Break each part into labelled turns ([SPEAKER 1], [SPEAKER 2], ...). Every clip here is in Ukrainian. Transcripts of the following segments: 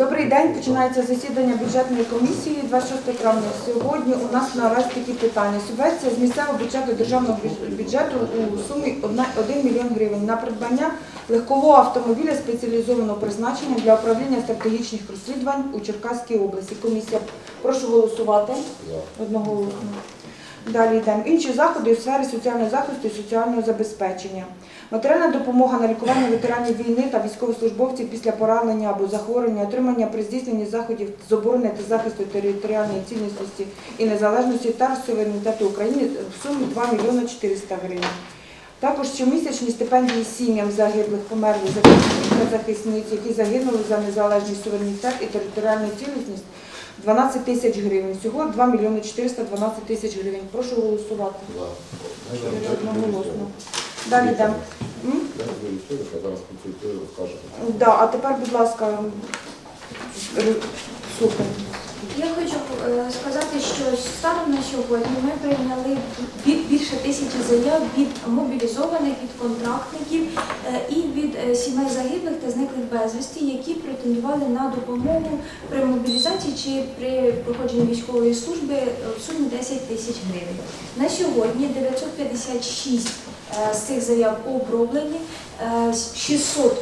[SPEAKER 1] Добрий день. Починається засідання бюджетної комісії 26 травня. Сьогодні у нас наразі такі питання. Субвенція з місцевого бюджету державного бюджету у сумі 1 мільйон гривень на придбання легкового автомобіля спеціалізованого призначення для управління стратегічних розслідувань у Черкаській області. Комісія, прошу голосувати одноголосно. Далі йдемо. Інші заходи у сфері соціального захисту і соціального забезпечення. Матеріальна допомога на лікування ветеранів війни та військовослужбовців після поранення або захворювання, отримання при здійсненні заходів з оборони та захисту територіальної цілісності і незалежності та суверенітету України в сумі 2 мільйони 400 гривень. Також щомісячні стипендії сім'ям загиблих померлих захисників та захисниць, які загинули за незалежність суверенітет і територіальну цілісність 12 тисяч гривень. Всього 2 мільйони 412 тисяч гривень. Прошу голосувати. Одноголосно. Далі йдемо. Да, а тепер, будь ласка, супер.
[SPEAKER 2] Я хочу е, сказати, що станом на сьогодні ми прийняли бі- більше тисячі заяв від мобілізованих, від контрактників е, і від е, сімей загиблих та зниклих безвісті, які претендували на допомогу при мобілізації чи при проходженні військової служби е, в сумі 10 тисяч гривень. На сьогодні 956 е, з цих заяв оброблені, 600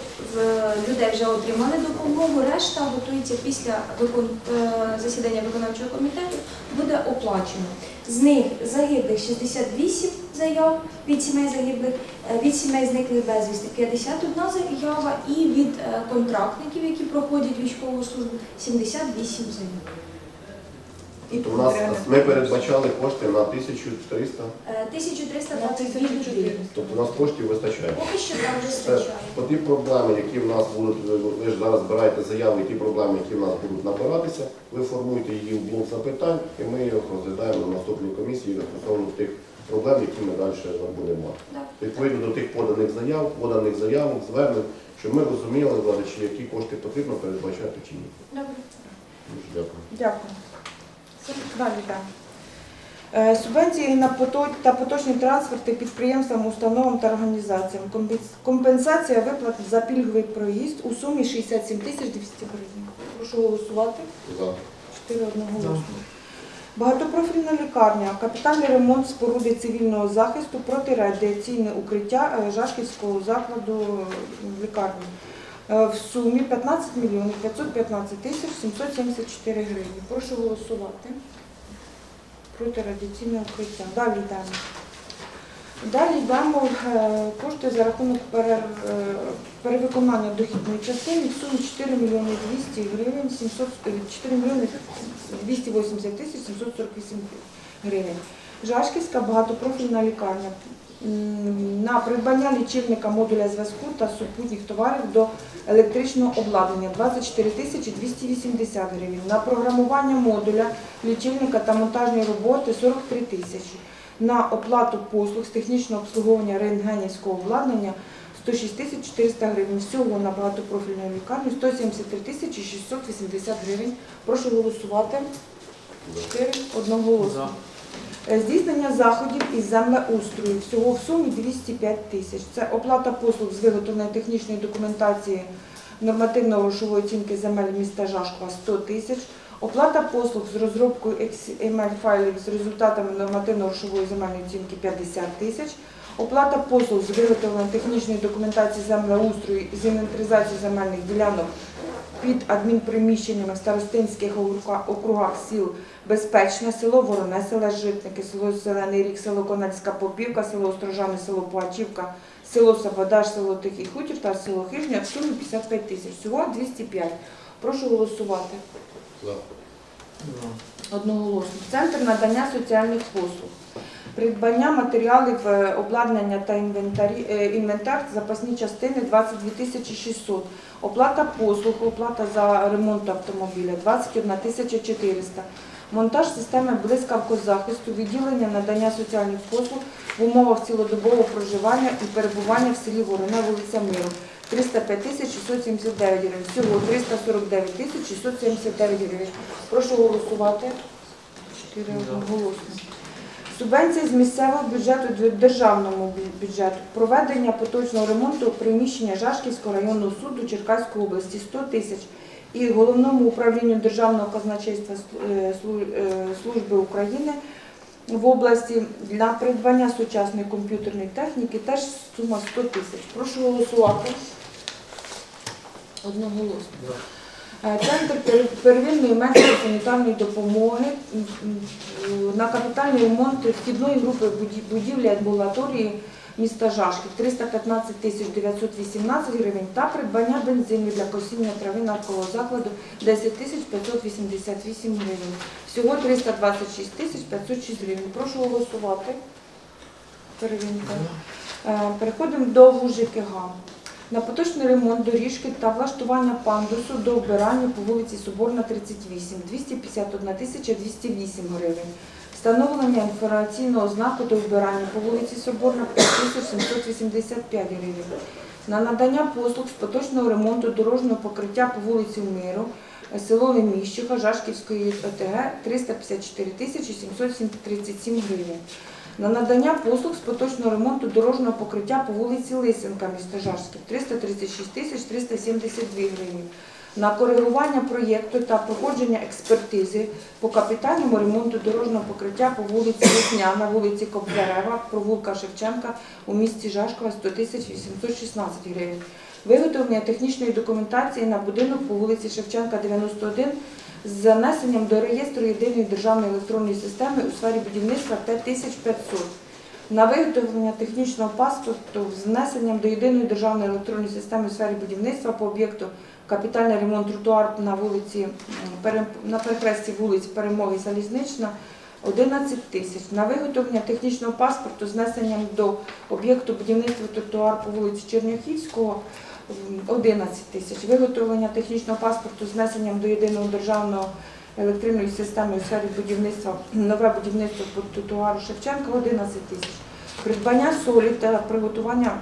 [SPEAKER 2] людей вже отримали допомогу, решта готується після е, засідання виконавчого комітету, буде оплачено. З них загиблих 68 заяв від сімей загиблих, е, від сімей зниклих безвісти 51 заява і від е, контрактників, які проходять військову службу, 78 заяв.
[SPEAKER 1] І
[SPEAKER 3] У нас ми передбачали кошти на 1300,
[SPEAKER 2] Е, 1322
[SPEAKER 1] 1400.
[SPEAKER 2] людини.
[SPEAKER 3] тобто у нас коштів вистачає.
[SPEAKER 2] Поки що там вистачає.
[SPEAKER 3] по ті проблеми, які в нас будуть, ви ви ж зараз збираєте заяви, ті проблеми, які в нас будуть набиратися, ви формуєте її в блок запитань, і ми їх розглядаємо на наступній комісії стосовно тих проблем, які ми далі будемо мати.
[SPEAKER 2] Да.
[SPEAKER 3] Відповідно до тих поданих заяв, поданих заявок, звернень, щоб ми розуміли, вкладачі, які кошти потрібно передбачати чи ні.
[SPEAKER 2] Добре.
[SPEAKER 3] Дуже дякую.
[SPEAKER 1] Дякую. Е, Субвенції на пото- та поточні трансферти підприємствам, установам та організаціям. Компенсація виплат за пільговий проїзд у сумі 67 тисяч 200 гривень. Прошу голосувати.
[SPEAKER 3] За.
[SPEAKER 1] Чотири одноголосно. Багатопрофільна лікарня, капітальний ремонт споруди цивільного захисту, протирадіаційне укриття е, Жашківського закладу е, лікарні. Е, В сумі 15 мільйонів 515 тисяч 774 гривні. Прошу голосувати. Протирадіаційне укриття. Далі йдемо. Далі йдемо е, кошти за рахунок е, перевиконання дохідної частини в сумі 4 мільйони 200 гривень, 700, е, 4 мільйони 280 тисяч 748 гривень. Жашківська багатопрофільна лікарня. На придбання лічильника модуля зв'язку та супутніх товарів до електричного обладнання 24 тисячі 280 гривень. На програмування модуля лічильника та монтажні роботи 43 тисячі. На оплату послуг з технічного обслуговування рентгенівського обладнання 106 тисяч 400 гривень. Всього на багатопрофільну лікарню 173 тисячі 680 гривень. Прошу голосувати. 4 одноголосно. Здійснення заходів із землеустрою всього в сумі 205 тисяч. Це оплата послуг з виготовлення технічної документації нормативно-грошової оцінки земель міста Жашкова 100 тисяч. Оплата послуг з розробкою XML файлів з результатами нормативно-грошової земельної оцінки 50 тисяч. Оплата послуг з виготовлення технічної документації землеустрою з інвентаризації земельних ділянок під адмінприміщеннями в старостинських округах сіл Безпечне, село Вороне, село Житники, село Зелений Рік, село Конецька Попівка, село Острожани, село Пугачівка, село Сабадаш, село Тихий Хутір та село Хижня в сумі 55 тисяч. Всього 205. Прошу голосувати. Одноголосно. Центр надання соціальних послуг. Придбання матеріалів, е, обладнання та е, інвентар, запасні частини 22 тисячі 600. Оплата послуг, оплата за ремонт автомобіля 21 тисяча 400. Монтаж системи блискавкозахисту, відділення надання соціальних послуг в умовах цілодобового проживання і перебування в селі Вороне, вулиця Миру. 305 тисяч 679 гривень. Всього 349 тисяч 679 гривень. Прошу голосувати. Одноголосно. Субвенція з місцевого бюджету до державному бюджету. Проведення поточного ремонту приміщення Жашківського районного суду Черкаської області 100 тисяч. і головному управлінню Державного казначейства е, е, Служби України в області для придбання сучасної комп'ютерної техніки теж сума 100 тисяч. Прошу голосувати. Одноголосно. Е, Центр первинної медико-санітарної допомоги на капітальний ремонт вхідної групи будівлі амбулаторії міста Жашків 315 тисяч 918 гривень та придбання бензину для косіння трави наркового закладу 10 тисяч 588 гривень. Всього 326 тисяч 506 гривень. Прошу голосувати. Е, Переходимо до ВУЖКГ. На поточний ремонт доріжки та влаштування пандусу до вбирання по вулиці Соборна, 38, 251 тисяча 208 гривень. Встановлення інформаційного знаку до вбирання по вулиці Соборна 5785 гривень. На надання послуг з поточного ремонту дорожнього покриття по вулиці Миру, село Леміщиха, Жашківської ОТГ 354 тисячі 737 гривень. На надання послуг з поточного ремонту дорожнього покриття по вулиці Лисенка, міста Жарськів 336 тисяч 372 гривні. На коригування проєкту та проходження експертизи по капітальному ремонту дорожнього покриття по вулиці Весняна, вулиці Кобзарева, провулка Шевченка у місті Жашкова 100 тисяч 816 гривень. Виготовлення технічної документації на будинок по вулиці Шевченка 91 з занесенням до реєстру єдиної державної електронної системи у сфері будівництва 5500. На виготовлення технічного паспорту з внесенням до єдиної державної електронної системи у сфері будівництва по об'єкту капітальний ремонт тротуар на вулиці на перехресті вулиць Перемоги Залізнична 11 тисяч. На виготовлення технічного паспорту з внесенням до об'єкту будівництва тротуар по вулиці Черняхівського 11 тисяч. Виготовлення технічного паспорту з внесенням до єдиного державного електронної системи у сфері будівництва нове будівництво по тротуару Шевченка 11 тисяч. Придбання солі та приготування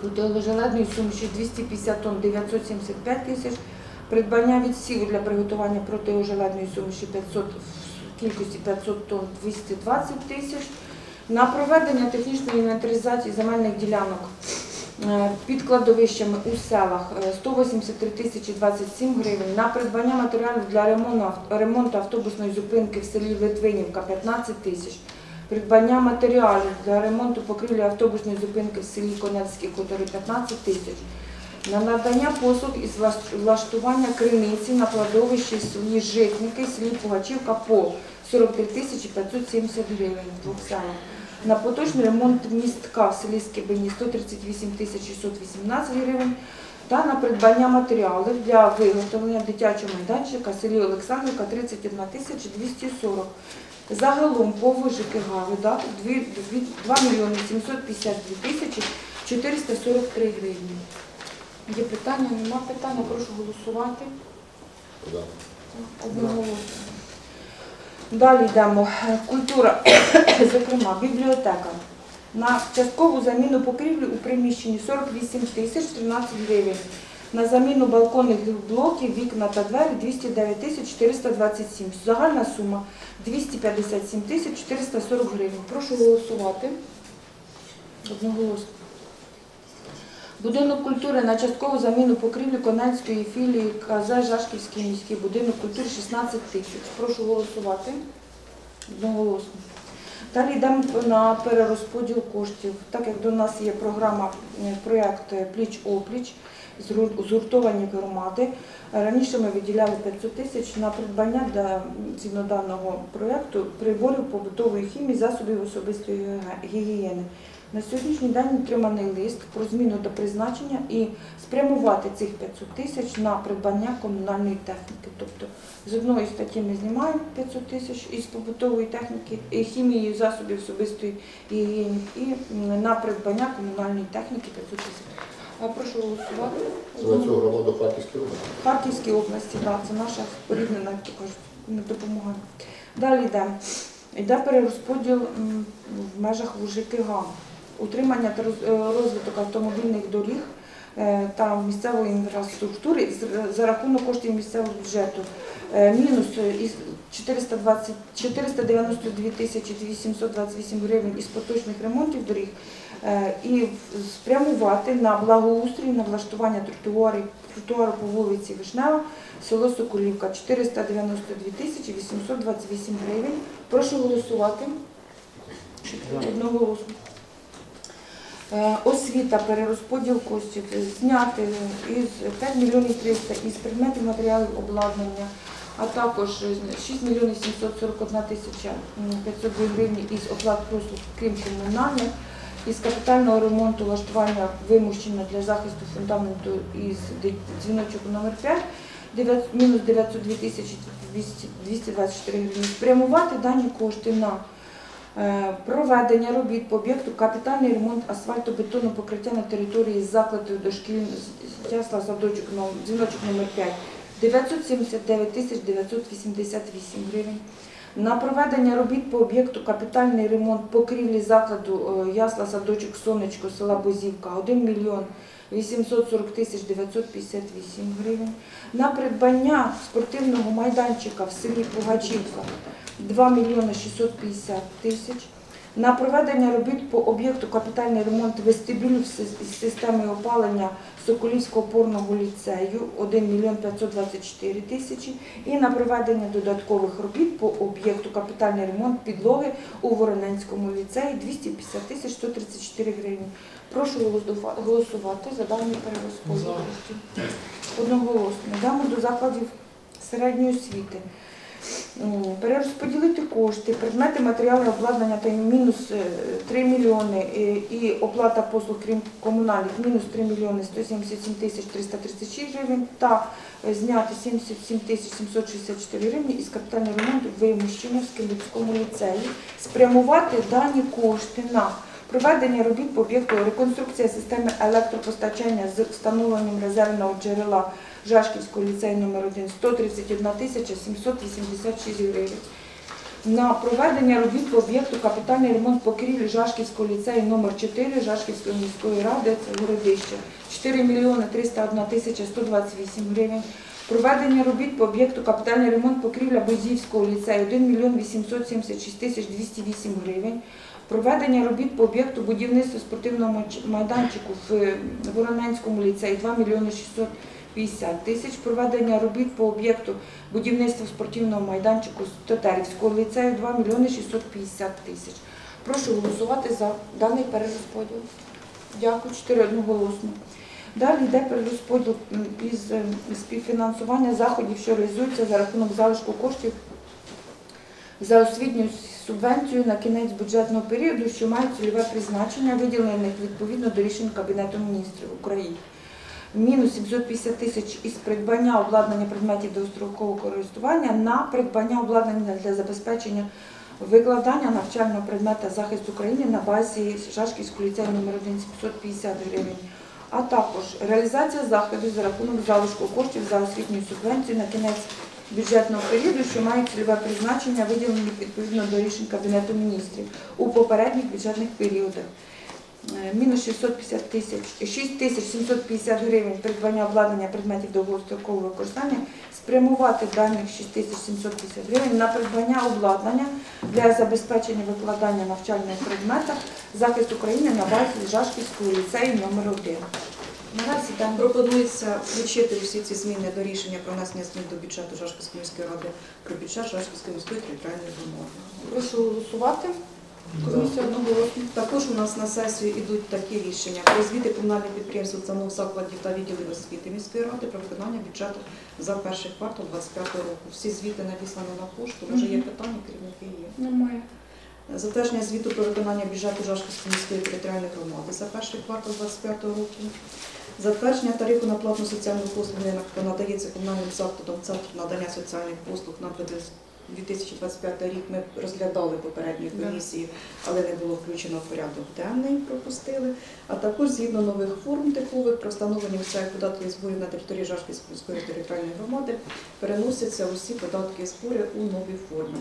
[SPEAKER 1] протиожеледної суміші 250 тонн 975 тисяч. Придбання відсіву для приготування протиожеледної суміші 500 в кількості 500 тонн 220 тисяч. На проведення технічної інвентаризації земельних ділянок під кладовищами у селах е, 183 тисячі 27 гривень. На придбання матеріалів для ремонту, автобусної зупинки в селі Литвинівка 15 тисяч. Придбання матеріалів для ремонту покрівлі автобусної зупинки в селі Конецькі Котори 15 тисяч. На надання послуг із влаштування криниці на кладовищі селі Житники, селі Пугачівка по 43 тисячі 570 гривень в двох селах. На поточний ремонт містка в селі Скибині 138 618 гривень та на придбання матеріалів для виготовлення дитячого майданчика в селі Олександрівка 31 тисяча 240. Загалом по ВЖКГ видаток 2 мільйони 752 тисячі 443 гривні. Є питання, нема питання, прошу голосувати. Одноголосно. Далі йдемо. Культура, зокрема, бібліотека. На часткову заміну покрівлі у приміщенні 48 тисяч 13 гривень. На заміну балконних блоків, вікна та двері 209 тисяч 427. Загальна сума 257 тисяч 440 гривень. Прошу голосувати. Одноголосно. Будинок культури на часткову заміну покрівлі Конецької філії КЗ Жашківський міський будинок культури 16 тисяч. Прошу голосувати. Одноголосно. Далі йдемо на перерозподіл коштів. Так як до нас є програма, е, проєкт Пліч-опліч, зру- згуртовані громади. Раніше ми виділяли 500 тисяч на придбання для згідно проєкту приборів побутової хімії, засобів особистої гігієни. На сьогоднішній день отриманий лист про зміну до призначення і спрямувати цих 500 тисяч на придбання комунальної техніки. Тобто з одної статті ми знімаємо 500 тисяч із побутової техніки, і хімії, засобів особистої гігієни і на придбання комунальної техніки 500 тисяч. А Прошу голосувати.
[SPEAKER 3] На цю громаду Харківської області.
[SPEAKER 1] Харківській області, так, це наша поріднена, як то кажуть, не. Далі йде. Йде перерозподіл в межах ВЖКГ. Утримання та е, розвиток автомобільних доріг е, та місцевої інфраструктури за рахунок коштів місцевого бюджету. Е, Мінус е, із 420, 492 тисячі 828 гривень із поточних ремонтів доріг і спрямувати на благоустрій, на влаштування тротуару по вулиці Вишнева, село Соколівка, 492 тисячі 828 гривень. Прошу голосувати. Одноголосно. Е, Освіта, перерозподіл коштів, е, зняти із 5 мільйонів 300 із предметів матеріалів обладнання, а також е, 6 мільйонів 741 тисяча м, 502 гривні із оплат послуг, крім комунальних, із капітального ремонту влаштування вимущено для захисту фундаменту із дзвіночок номер 5, дев'ят- мінус 902 тисячі 200 224 гривні. Спрямувати дані кошти на Е, Проведення робіт по об'єкту капітальний ремонт асфальтобетонного покриття на території закладу дошкіль ясла садочок дзвіночок номер 5 979 тисяч 988 гривень. На проведення робіт по об'єкту капітальний ремонт покрівлі закладу е, ясла садочок сонечко села Бозівка 1 мільйон 840 тисяч 958 гривень. На придбання спортивного майданчика в селі Пугачівка 2 мільйони 650 тисяч. На проведення робіт по об'єкту капітальний ремонт вестибюлю із системи опалення Соколівського опорного ліцею 1 мільйон 524 тисячі. І на проведення додаткових робіт по об'єкту капітальний ремонт підлоги у Вороненському ліцеї 250 тисяч 134 гривні. Прошу голосува- голосувати за даний перерозподіл. Одноголосно. Йдемо до закладів середньої освіти. Перерозподілити кошти, предмети, матеріали, обладнання та мінус е, 3 мільйони е, і оплата послуг, крім комунальних, мінус 3 мільйони 177 тисяч 336 гривень та е, зняти 77 тисяч 764 гривні із капітального ремонту вимущення в Скелівському ліцеї, спрямувати дані кошти на проведення робіт по об'єкту реконструкція системи електропостачання з встановленням резервного джерела Жашківського ліцею номер 1 131 тисяча 786 гривень. На проведення робіт по об'єкту капітальний ремонт покрівлі Жашківського ліцею номер 4 Жашківської міської ради, це городище, 4 мільйони 301 тисяча 128 гривень. Проведення робіт по об'єкту капітальний ремонт покрівля Бозівського ліцею 1 мільйон 876 тисяч 208 гривень. Проведення робіт по об'єкту будівництва спортивного майданчику в Вороненському ліцеї 2 мільйони 650 тисяч. Проведення робіт по об'єкту будівництва спортивного майданчику з Тетерівського ліцею 2 мільйони 650 тисяч. Прошу голосувати за даний перерозподіл. Дякую, 4 одноголосно. Далі йде перерозподіл із е, співфінансування заходів, що реалізуються за рахунок залишку коштів за освітню субвенцію на кінець бюджетного періоду, що мають цільове призначення, виділених відповідно до рішень Кабінету міністрів України. Мінус 750 тисяч із придбання обладнання предметів довгострокового користування на придбання обладнання для забезпечення викладання навчального предмета захист України на базі Шашківського ліцею номер 1 750 гривень, а також реалізація заходів за рахунок залишку коштів за освітню субвенцію на кінець бюджетного періоду, що мають цільове призначення, виділених відповідно до рішень Кабінету міністрів у попередніх бюджетних періодах. Е, Мінус 650 тисяч, 6 тисяч 750 гривень придбання обладнання предметів довгострокового використання, спрямувати даних 6 тисяч 750 гривень на придбання обладнання для забезпечення викладання навчального предмета захист України на базі Жашківського ліцею номер 1 Наразі там
[SPEAKER 4] Пропонується включити усі ці зміни до рішення про внесення змін до бюджету Жашківської міської ради про бюджет Жашківської міської територіальної громади.
[SPEAKER 1] прошу голосувати. Комісія одноголосно.
[SPEAKER 4] Також у нас на сесію йдуть такі рішення про звіти комунальних підприємств, установ, закладів та відділів освіти міської ради про виконання бюджету за перший квартал 2025 року. Всі звіти надіслані на пошту. Може є питання, керівники є.
[SPEAKER 1] Немає.
[SPEAKER 4] Затвердження звіту про виконання бюджету Жашківської міської територіальної громади за перший квартал 2025 року. Затвердження тарифу на платну соціальну послугу, яка надається комунальним закладом Центр надання соціальних послуг на 2025 рік ми розглядали попередньої комісії, але не було включено в порядок денний, пропустили. А також згідно нових форм типових про встановлення місцевих податків і зборів на території Жашківської територіальної громади переносяться усі податки і збори у новій формі.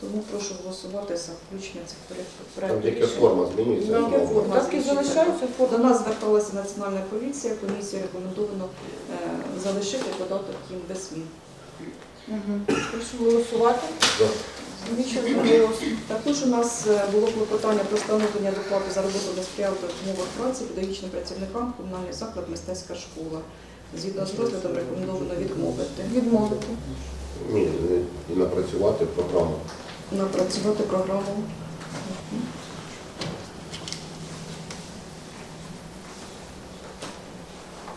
[SPEAKER 4] Тому прошу голосувати за включення цих
[SPEAKER 3] Там
[SPEAKER 4] проєктів.
[SPEAKER 3] тільки форма змінюється.
[SPEAKER 4] Да, форма.
[SPEAKER 1] Залишаються
[SPEAKER 4] До нас зверталася національна поліція, комісія рекомендовано е, залишити податок їм без змін.
[SPEAKER 1] Прошу голосувати.
[SPEAKER 3] За.
[SPEAKER 4] Також у нас е, було клопотання про встановлення доплати за роботу на сприятливих умовах праці педагогічним працівникам комунальний заклад мистецька школа. Згідно з розглядом рекомендовано відмовити.
[SPEAKER 5] Відмовити.
[SPEAKER 3] Ні, і напрацювати програму.
[SPEAKER 4] Напрацювати програму.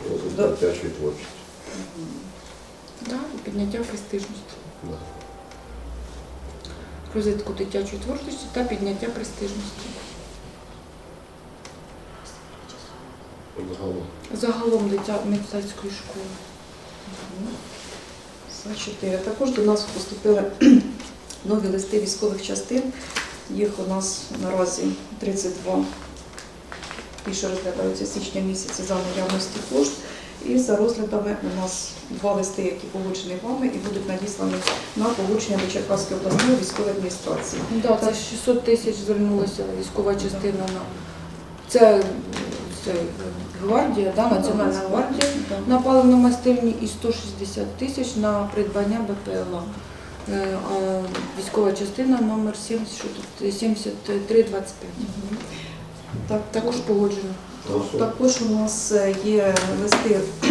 [SPEAKER 3] розвитку дитячої творчості.
[SPEAKER 1] Да, і підняття престижності. Розвитку дитячої творчості та підняття престижності.
[SPEAKER 3] Загалом.
[SPEAKER 1] Загалом дитя мистецької школи.
[SPEAKER 4] 4. Також до нас поступили нові листи військових частин. Їх у нас наразі 32. Ті, що розглядаються з січня місяця за наявності кошт. І за розглядами у нас два листи, які погоджені вами і будуть надіслані на погодження до Черкаської обласної військової адміністрації.
[SPEAKER 1] Да, це 600 тисяч звернулася військова частина на це, це гвардія, да, Національна гвардія на паливно-мастильні і 160 тисяч на придбання БПЛА. Е, а Військова частина номер 70, що тут, 7325.
[SPEAKER 4] Так,
[SPEAKER 1] Також погоджено.
[SPEAKER 4] Також у нас е, є листи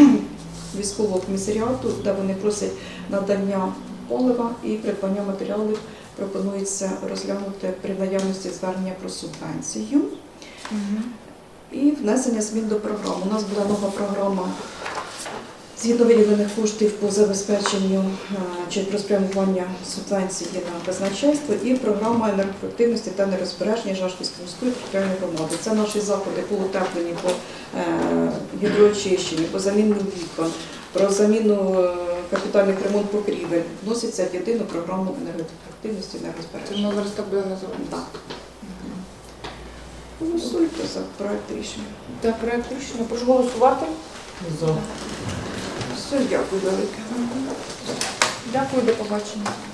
[SPEAKER 4] військового комісаріату, де вони просять надання полива і придбання матеріалів. Пропонується розглянути при наявності звернення про субвенцію і внесення змін до програми. У нас була нова програма згідно виділених коштів по забезпеченню е, чи про спрямування субвенції на казначейство і програма енергоефективності та нерозбереження Жашківської міської територіальної громади. Це наші заходи по утепленні, по е, гідроочищенню, по заміну вікон, про заміну е, капітальних ремонт покрівель вносяться в єдину програму енергоефективності і нерозбереження.
[SPEAKER 1] номер так буде називатися.
[SPEAKER 4] Так. Голосуйте за проект рішення.
[SPEAKER 1] Та проект рішення.
[SPEAKER 5] Прошу голосувати.
[SPEAKER 4] Все, дякую велике.
[SPEAKER 1] Дякую, до побачення.